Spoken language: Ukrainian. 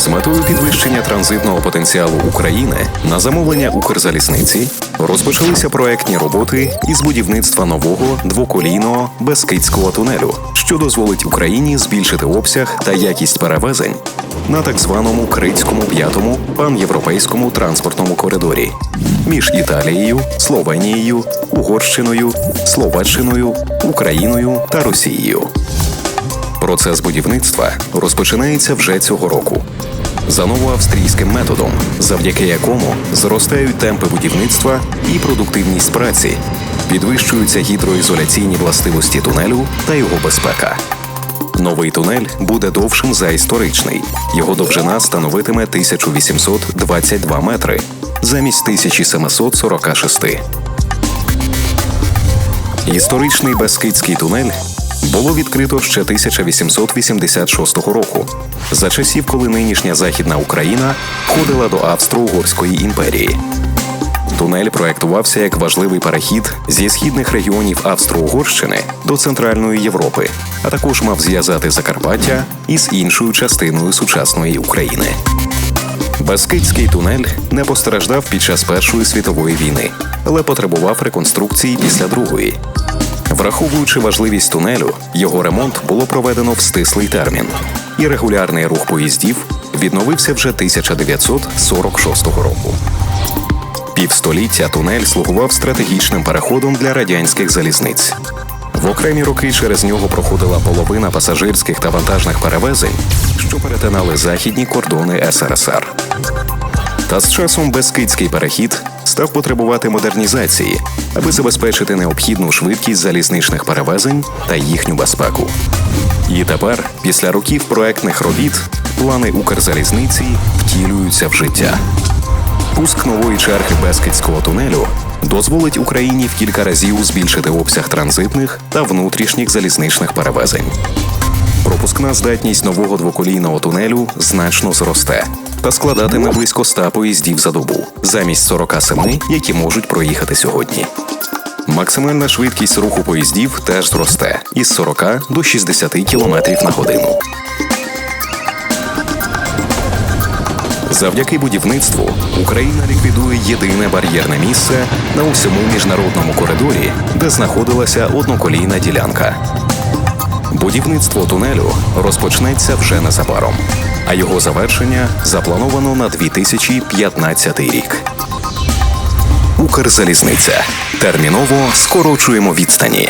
З метою підвищення транзитного потенціалу України на замовлення Укрзалізниці розпочалися проектні роботи із будівництва нового двоколійного безкидського тунелю, що дозволить Україні збільшити обсяг та якість перевезень на так званому Критському п'ятому панєвропейському транспортному коридорі між Італією, Словенією, Угорщиною, Словаччиною, Україною та Росією. Процес будівництва розпочинається вже цього року. За новоавстрійським методом, завдяки якому зростають темпи будівництва і продуктивність праці, підвищуються гідроізоляційні властивості тунелю та його безпека. Новий тунель буде довшим за історичний. Його довжина становитиме 1822 метри замість 1746. Історичний Бескидський тунель було відкрито ще 1886 року, за часів, коли нинішня Західна Україна входила до Австро-Угорської імперії. Тунель проектувався як важливий перехід зі східних регіонів Австро-Угорщини до Центральної Європи, а також мав зв'язати Закарпаття із іншою частиною сучасної України. Бескидський тунель не постраждав під час Першої світової війни, але потребував реконструкції після другої. Враховуючи важливість тунелю, його ремонт було проведено в стислий термін, і регулярний рух поїздів відновився вже 1946 року. Півстоліття тунель слугував стратегічним переходом для радянських залізниць. В окремі роки через нього проходила половина пасажирських та вантажних перевезень, що перетинали західні кордони СРСР. Та з часом Бескидський перехід став потребувати модернізації, аби забезпечити необхідну швидкість залізничних перевезень та їхню безпеку. І тепер, після років проектних робіт, плани Укрзалізниці втілюються в життя. Пуск нової черги Бескидського тунелю дозволить Україні в кілька разів збільшити обсяг транзитних та внутрішніх залізничних перевезень. Пропускна здатність нового двоколійного тунелю значно зросте та складатиме близько 100 поїздів за добу замість 47, які можуть проїхати сьогодні. Максимальна швидкість руху поїздів теж зросте із 40 до 60 км на годину. Завдяки будівництву Україна ліквідує єдине бар'єрне місце на усьому міжнародному коридорі, де знаходилася одноколійна ділянка. Будівництво тунелю розпочнеться вже незабаром, а його завершення заплановано на 2015 рік. Укрзалізниця терміново скорочуємо відстані.